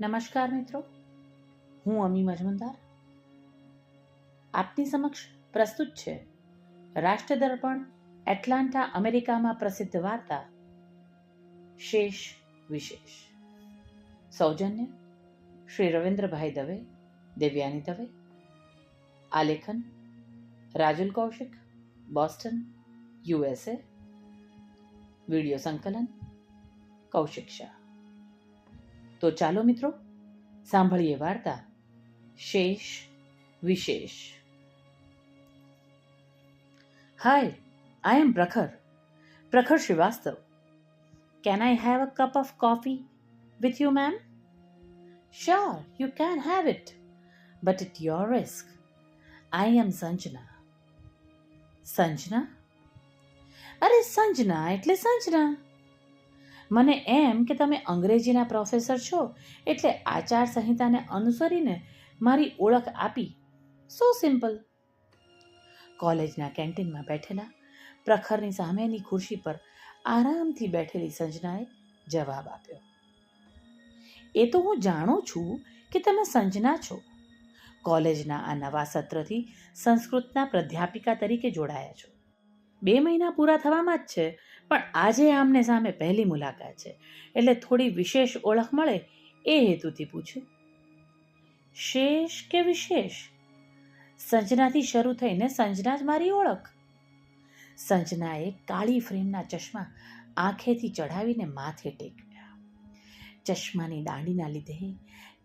નમસ્કાર મિત્રો. હું અમી મજમુદાર આપની સમક્ષ પ્રસ્તુત છે રાષ્ટ્રદર્પણ એટલાન્ટા અમેરિકામાં પ્રસિદ્ધ વાર્તા શેષ વિશેષ. સૌજન્ય શ્રી રવિન્દ્રભાઈ દવે, દેવ્યાની દવે. આલેખન Rajul Kaushik, Boston USA video સંકલન કૌશિક શાહ. તો ચાલો મિત્રો સાંભળીએ વાર્તા શેષ વિશેષ હાય I am Prakhar Prakhar Srivastava can I have a cup of coffee with you ma'am sure you can have it but it your risk I am Sanjana Sanjana અરે સંજના એટલે સંજના મને એમ કે તમે અંગ્રેજીના પ્રોફેસર છો એટલે આચાર સંહિતાને અનુસરીને મારી ઓળખ આપી. સો સિમ્પલ કોલેજના કેન્ટીનમાં બેઠેલા પ્રખરની સામેની ખુરશી પર આરામથી બેઠેલી સંજનાએ જવાબ આપ્યો. એ તો હું જાણું છું કે તમે સંજના છો. કોલેજના આ નવા સત્રથી સંસ્કૃતના પ્રાધ્યાપિકા તરીકે જોડાયા છો. બે મહિના પૂરા થવામાં જ છે. પણ આજે આમને સામે પહેલી મુલાકાત છે. એટલે થોડી વિશેષ ઓળખ મળે એ હેતુથી પૂછ્યું શેષ કે વિશેષ? સંજનાથી શરૂ થઈને સંજના જ મારી ઓળખ. સંજનાએ કાળી ફ્રેમના ચશ્મા આંખેથી ચઢાવીને માથે ટેકવ્યા ચશ્માની દાંડીના લીધે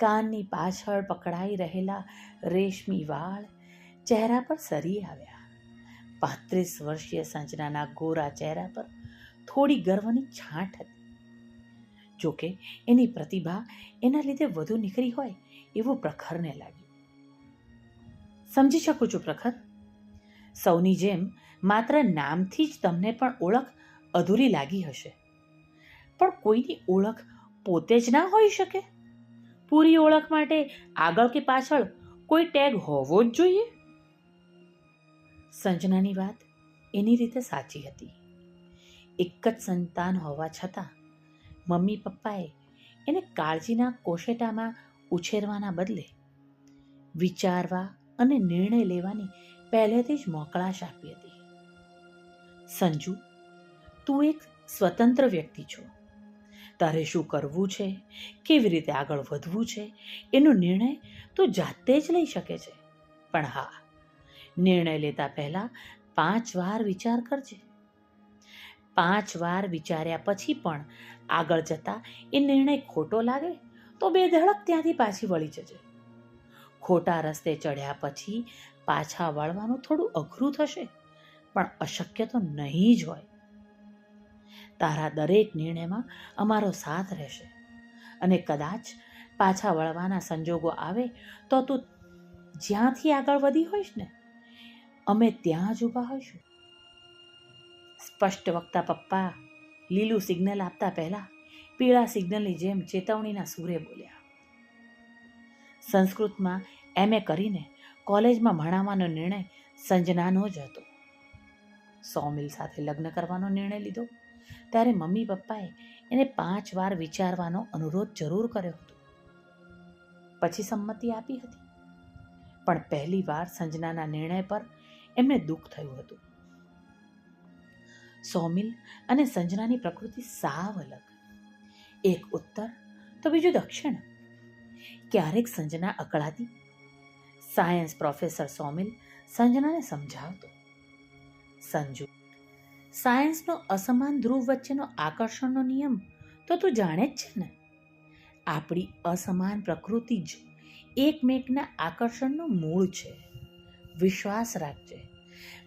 કાનની પાછળ પકડાઈ રહેલા રેશમી વાળ ચહેરા પર સરી આવ્યા. પાંત્રીસ વર્ષીય સંજનાના ગોરા ચહેરા પર થોડી ગર્વની છાંટ હતી. જોકે એની પ્રતિભા એના લીધે વધુ નીકળી હોય એવું પ્રખરને લાગ્યું. સમજી શકું છું પ્રખર? સૌની જેમ માત્ર નામથી જ તમને પણ ઓળખ અધૂરી લાગી હશે. પણ કોઈની ઓળખ પોતે જ ના હોઈ શકે? પૂરી ઓળખ માટે આગળ કે પાછળ કોઈ ટેગ હોવો જ જોઈએ? સંજનાની વાત એની રીતે સાચી હતી. એક જ સંતાન હોવા છતાં, મમ્મી પપ્પાએ એને કાળજીના કોશેટામાં ઉછેરવાના બદલે વિચારવા અને નિર્ણય લેવાની પહેલેથી જ મોકળાશ આપી હતી. સંજુ, તું એક સ્વતંત્ર વ્યક્તિ છો. તારે શું કરવું છે? કેવી રીતે આગળ વધવું છે? એનો નિર્ણય તું જાતે જ લઈ શકે છે. પણ હા, નિર્ણય લેતા પહેલા પાંચ વાર વિચાર કરજે. પાંચ વાર વિચાર્યા પછી પણ આગળ જતા એ નિર્ણય ખોટો લાગે તો બે ધડક ત્યાંથી પાછી વળી જજે. ખોટા રસ્તે ચડ્યા પછી પાછા વળવાનું થોડું અઘરું થશે, પણ અશક્ય તો નહીં જ હોય. તારા દરેક નિર્ણયમાં અમારો સાથ રહેશે અને કદાચ પાછા વળવાના સંજોગો આવે તો તું જ્યાંથી આગળ વધી હોઈશ ને, અમે ત્યાં જ ઊભા હોઈશું. સ્પષ્ટ વક્તા પપ્પા, લીલું સિગ્નલ આપતા પહેલા પીળા સિગ્નલની જેમ ચેતવણીના સૂરે બોલ્યા. સંસ્કૃતમાં એમએ કરીને કોલેજમાં ભણાવવાનો નિર્ણય સંજનાનો જ હતો. સોમિલ સાથે લગ્ન કરવાનો નિર્ણય લીધો. ત્યારે મમ્મી પપ્પાએ એને પાંચ વાર વિચારવાનો અનુરોધ જરૂર કર્યો હતો. પછી સંમતિ આપી હતી. પણ પહેલી વાર સંજનાના નિર્ણય પર એમને દુઃખ થયું હતું. સોમિલ અને સંજનાની પ્રકૃતિ સાવ અલગ. એક ઉત્તર, તો બીજું દક્ષિણ. ક્યારેક સંજના અકળાતી. સાયન્સ પ્રોફેસર સોમિલ સંજનાને સમજાવતો. સંજુ, સાયન્સનો અસમાન ધ્રુવ વચ્ચેનો આકર્ષણનો નિયમ તો તું જાણે જ છે ને? આપણી અસમાન પ્રકૃતિ જ એકમેકના આકર્ષણનું મૂળ છે. વિશ્વાસ રાખજે.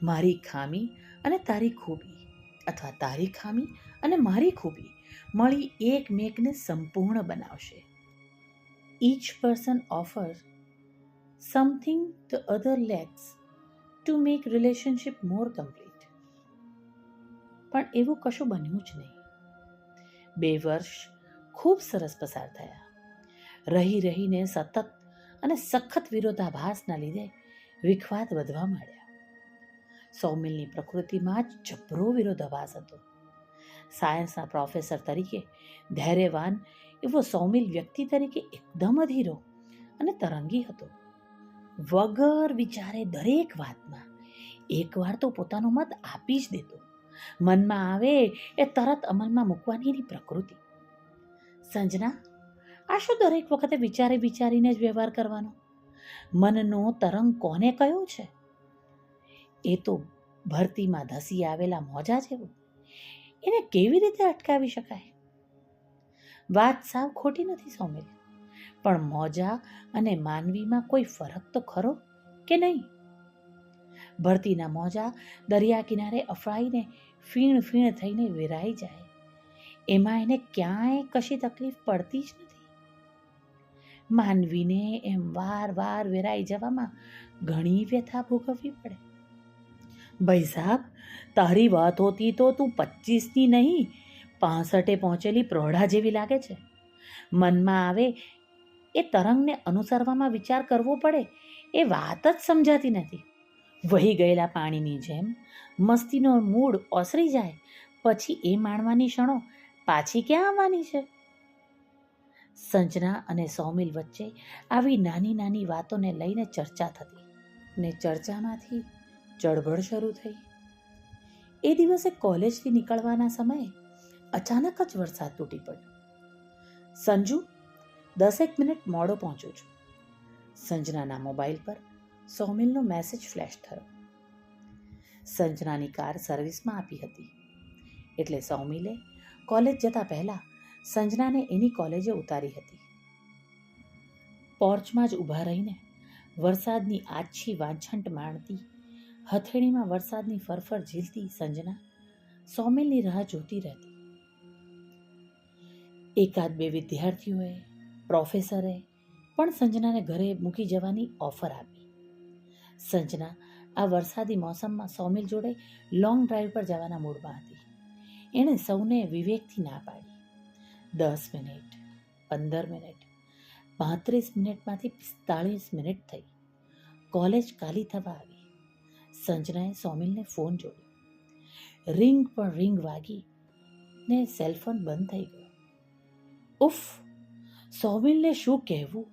મારી ખામી અને તારી ખૂબી. અથવા તારી ખામી અને મારી ખૂબી મળી એકમેકને સંપૂર્ણ બનાવશે. Each person offer something the other lacks to make relationship more complete પણ એવું કશું બન્યું જ નહીં. બે વર્ષ ખૂબ સરસ પસાર થયા. રહી રહીને સતત અને સખત વિરોધાભાસના લીધે વિખવાદ વધવા માંડ્યા. સૌમિલની પ્રકૃતિમાં જ જબરો વિરોધાભાસ હતો. સાયન્સના પ્રોફેસર તરીકે ધૈર્યવાન એવો સૌમિલ વ્યક્તિ તરીકે એકદમ અધીરો અને તરંગી હતો. વગર વિચારે દરેક વાતમાં એકવાર તો પોતાનો મત આપી જ દેતો. મનમાં આવે એ તરત અમલમાં મૂકવાની એની પ્રકૃતિ. સંજના, આ શું દરેક વખતે વિચારે વિચારીને જ વ્યવહાર કરવાનો? મનનો તરંગ કોને કયો છે? એ તો ભરતીમાં ધસી આવેલા મોજા જેવું. એને કેવી રીતે અટકાવી શકાય? વાત સાવ ખોટી નથી સૌમિલ પણ મોજા અને માનવીમાં કોઈ ફરક તો ખરો કે નહીં? ભરતીના મોજા દરિયા કિનારે અફળાઈને ફીણ ફીણ થઈને વેરાઈ જાય. એમાં એને ક્યાંય કશી તકલીફ પડતી જ નથી. માનવીને એમ વાર વાર વેરાઈ જવામાં ઘણી વ્યથા ભોગવવી પડે. ભાઈ સાહેબ, તારી વાત હોતી તો તું પચીસની નહીં, પાસઠે પહોંચેલી પ્રૌઢા જેવી લાગે છે. મનમાં આવે, એ તરંગને અનુસરવામાં વિચાર કરવો પડે, એ વાત જ સમજાતી નથી. વહી ગયેલા પાણીની જેમ, મસ્તીનો મૂડ ઓસરી જાય, પછી એ માણવાની ક્ષણો પાછી ક્યાં આવવાની છે? સંજના અને સૌમિલ વચ્ચે આવી નાની નાની વાતોને લઈને ચર્ચા થતી ને ચર્ચામાંથી ચળબળ શરૂ થઈ. એ દિવસે કોલેજથી નીકળવાના સમયે અચાનક જ વરસાદ તૂટી પડ્યો. સંજુ, દસેક મિનિટ મોડો પહોંચ્યો છું. સંજનાના મોબાઈલ પર સૌમિલનો મેસેજ ફ્લેશ થયો. સંજનાની કાર સર્વિસમાં આપી હતી. એટલે સૌમિલે કોલેજ જતા પહેલાં સંજનાને એની કોલેજે ઉતારી હતી. પોર્ચમાં જ ઊભા રહીને વરસાદની આછી વાંછંટ માણતી હથેળીમાં વરસાદની ફરફર ઝીલતી સંજના સૌમિલની રાહ જોતી રહેતી. એકાદ બે વિદ્યાર્થીઓએ, પ્રોફેસરે પણ સંજનાને ઘરે મૂકી જવાની ઓફર આપી. સંજના આ વરસાદી મોસમમાં સૌમિલ જોડે લોંગ ડ્રાઈવ પર જવાના મૂડમાં હતી. એણે સૌને વિવેકથી ના પાડી. દસ મિનિટ, પંદર મિનિટ, પાંત્રીસ મિનિટમાંથી પિસ્તાળીસ મિનિટ થઈ. કોલેજ ખાલી થવા આવી. સંજનાએ સૌમિલને ફોન જોડ્યો રિંગ પણ રિંગ વાગી ને સેલફોન બંધ થઈ ગયો. ઉફ! સૌમિલને શું કહેવું?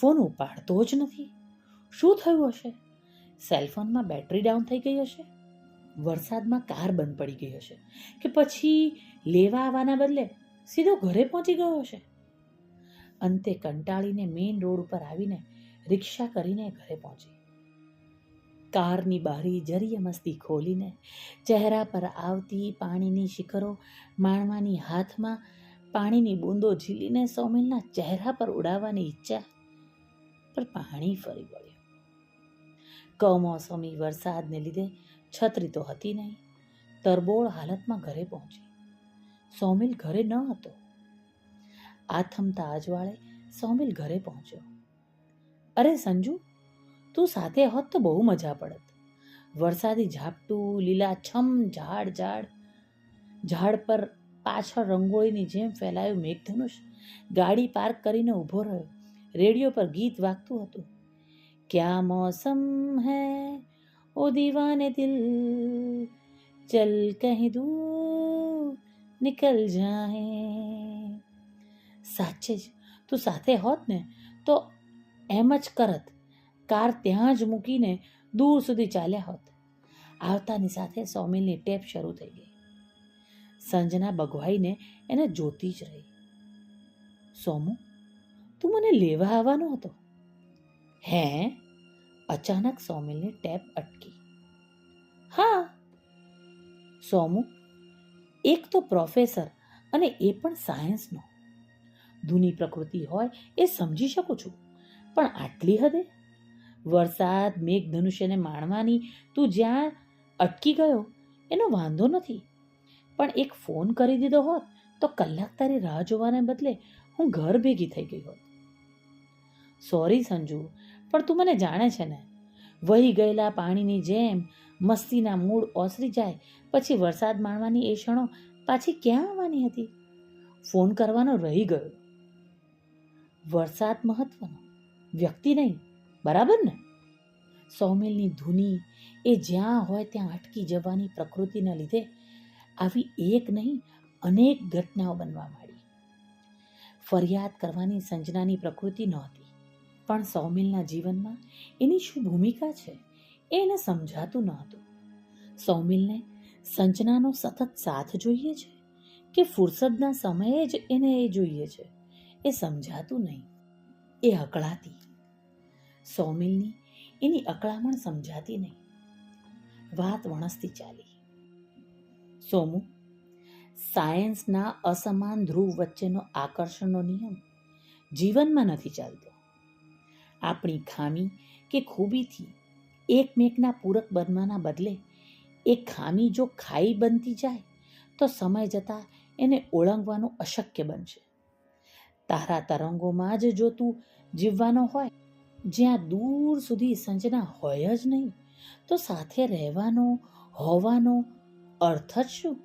ફોન ઉપાડતો જ નથી. શું થયું હશે? સેલફોનમાં બેટરી ડાઉન થઈ ગઈ હશે? વરસાદમાં કાર બંધ પડી ગઈ હશે? કે પછી લેવા આવવાના બદલે સીધો ઘરે પહોંચી ગયો હશે? અંતે કંટાળીને મેઇન રોડ ઉપર આવીને રિક્ષા કરીને ઘરે પહોંચી. કારની બારી જરીય મસ્તી ખોલીને ચહેરા પર આવતી પાણીની શિખરો માણવાની હાથમાં પાણીની બૂંદો ઝીલીને સૌમિલના ચહેરા પર ઉડાવવાની ઈચ્છા પર પાણી ફરી વળ્યું. કમોસમી વરસાદને લીધે છત્રી તો હતી નહીં, તરબોળ હાલતમાં ઘરે પહોંચી. સૌમિલ ઘરે ન હતો. આથમતા અજવાળે સૌમિલ ઘરે પહોંચ્યો. અરે સંજુ તું સાથે હોત તો બહુ મજા પડત. વરસાદી ઝાપટું લીલાછમ ઝાડ ઝાડ. ઝાડ પર પાછળ રંગોળીની જેમ ફેલાયું મેઘધનુષ. ગાડી પાર્ક કરીને ઊભો રહ્યો. રેડિયો પર ગીત વાગતું હતું. ક્યા મોસમ હૈ ઓ દીવાને દિલ? ચલ કહી દૂર નિકલ જાએ સાચે જ. તું સાથે હોત ને તો એમ જ કરત. કાર ત્યાં જ મૂકીને દૂર સુધી ચાલ્યા હોત. આવતાની સાથે સૌમિલની ટેપ શરૂ થઈ ગઈ. સંજના બગવાઈને એને જોતી જ રહી. સોમુ, તું મને લેવા આવવાનો હતો? હે? અચાનક સૌમિલની ટેપ અટકી. હા. સોમુ, એક તો પ્રોફેસર અને એ પણ સાયન્સનો. ધૂની પ્રકૃતિ હોય એ સમજી શકું છું, પણ આટલી હદે વરસાદ મેઘ ધનુષ્યને માણવાની, તું જ્યાં અટકી ગયો, એનો વાંધો નથી. પણ એક ફોન કરી દીધો હોત, તો કલાક તારી રાહ જોવાને બદલે હું ઘર ભેગી થઈ ગઈ હોત. સોરી સંજુ, પણ તું મને જાણે છે ને? વહી ગયેલા પાણીની જેમ મસ્તીના મૂળ ઓસરી જાય, પછી વરસાદ માણવાની એ ક્ષણો પાછી ક્યાં આવવાની હતી? ફોન કરવાનો રહી ગયો. વરસાદ મહત્વનો, વ્યક્તિ નહીં બરાબર ને? સૌમિલની ધૂની એ જ્યાં હોય ત્યાં અટકી જવાની પ્રકૃતિના લીધે આવી એક નહીં, અનેક ઘટનાઓ બનવા માંડી. ફરિયાદ કરવાની સંજનાની પ્રકૃતિ નહોતી, પણ સૌમિલના જીવનમાં એની શું ભૂમિકા છે એ એને સમજાતું નહોતું. સૌમિલને સંજનાનો સતત સાથ જોઈએ છે કે ફુરસદના સમયે જ એને એ જોઈએ છે, એ સમજાતું નહીં. એ અકળાતી સૌમિલની એની અકળામણ સમજાતી નહીં. વાત વણસતી ચાલી. સોમુ, સાયન્સના અસમાન ધ્રુવ વચ્ચેનો આકર્ષણનો નિયમ જીવનમાં નથી ચાલતો. આપણી ખામી કે ખૂબીથી એકમેકના પૂરક બનવાના બદલે એ ખામી જો ખાઈ બનતી જાય, તો સમય જતાં એને ઓળંગવાનું અશક્ય બનશે. તારા તરંગોમાં જ જો તું જીવવાનો હોય જ્યાં દૂર સુધી સંજના હોય જ નહીં, તો સાથે રહેવાનો, હોવાનો અર્થ જ શું?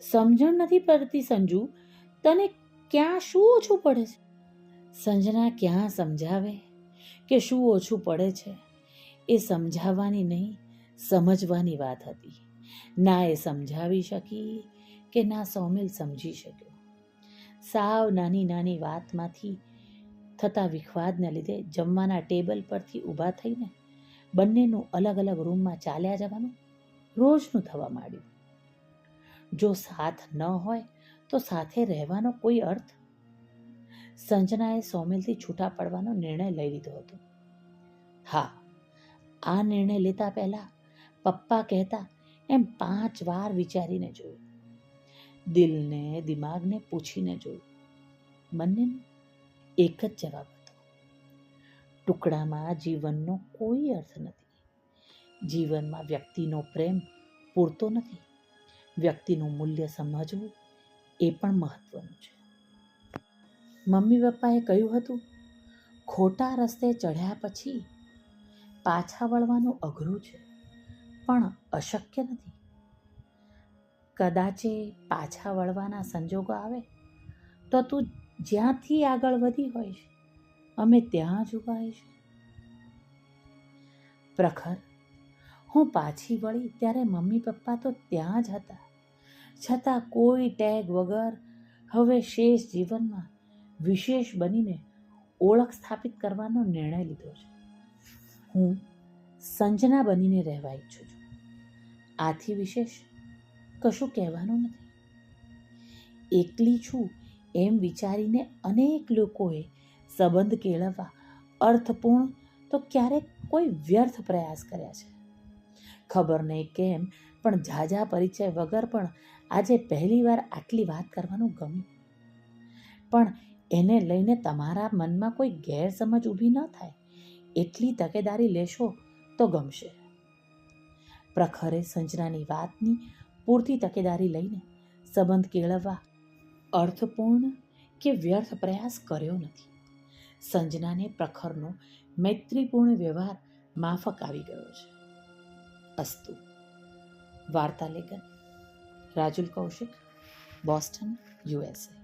સમજણ નથી પડતી સંજુ, તને ક્યાં શું ઓછું પડે છે? સંજના ક્યાં સમજાવે કે શું ઓછું પડે છે? એ સમજાવવાની નહીં, સમજવાની વાત હતી. ના એ સમજાવી શકી કે ના સૌમિલ સમજી શક્યો. સાવ નાની નાની વાતમાંથી થતા વિખવાદને લીધે જમવાના ટેબલ પરથી ઊભા થઈને બંનેનું અલગ અલગ રૂમમાં ચાલ્યા જવાનું રોજનું થવા માંડ્યું. જો સાથ ન હોય તો સાથે રહેવાનો કોઈ અર્થ? સંજનાએ સૌમિલથી છૂટા પડવાનો નિર્ણય લઈ લીધો હતો. હા, આ નિર્ણય લેતા પહેલાં પપ્પા કહેતા એમ પાંચ વાર વિચારીને જોયું. દિલને, દિમાગને પૂછીને જોયું. બંનેનો એક જ જવાબ હતો. ટુકડામાં જીવનનો કોઈ અર્થ નથી. જીવનમાં વ્યક્તિનો પ્રેમ પૂરતો નથી. વ્યક્તિનું મૂલ્ય સમજવું એ પણ મહત્વનું છે. મમ્મી પપ્પાએ કહ્યું હતું, ખોટા રસ્તે ચઢ્યા પછી પાછા વળવાનું અઘરું છે, પણ અશક્ય નથી. કદાચે પાછા વળવાના સંજોગો આવે તો તું જ્યાંથી આગળ વધી હોઈશ અમે ત્યાં જ ઊભા છે. પ્રખર, હું પાછી વળી ત્યારે મમ્મી પપ્પા તો ત્યાં જ હતા. છતાં કોઈ ટેગ વગર હવે શેષ જીવનમાં વિશેષ બનીને ઓળખ સ્થાપિત કરવાનો નિર્ણય લીધો છે. હું સંજના બનીને રહેવા ઈચ્છું છું. આથી વિશેષ કશું કહેવાનું નથી. એકલી છું એમ વિચારીને અનેક લોકોએ સંબંધ કેળવવા અર્થપૂર્ણ તો ક્યારેક કોઈ વ્યર્થ પ્રયાસ કર્યા છે. ખબર નહીં કેમ, પણ ઝાઝા પરિચય વગર પણ આજે પહેલીવાર આટલી વાત કરવાનું ગમ્યું. પણ એને લઈને તમારા મનમાં કોઈ ગેરસમજ ઊભી ન થાય. એટલી તકેદારી લેશો તો ગમશે. પ્રખરે સંજનાની વાતની પૂરતી તકેદારી લઈને સંબંધ કેળવવા અર્થપૂર્ણ કે વ્યર્થ પ્રયાસ કર્યો નથી. સંજનાને પ્રખરનો, મૈત્રીપૂર્ણ વ્યવહાર માફક આવી ગયો છે. અસ્તુ. વાર્તાલેખન રાજુલ કૌશિક, બોસ્ટન યુએસએ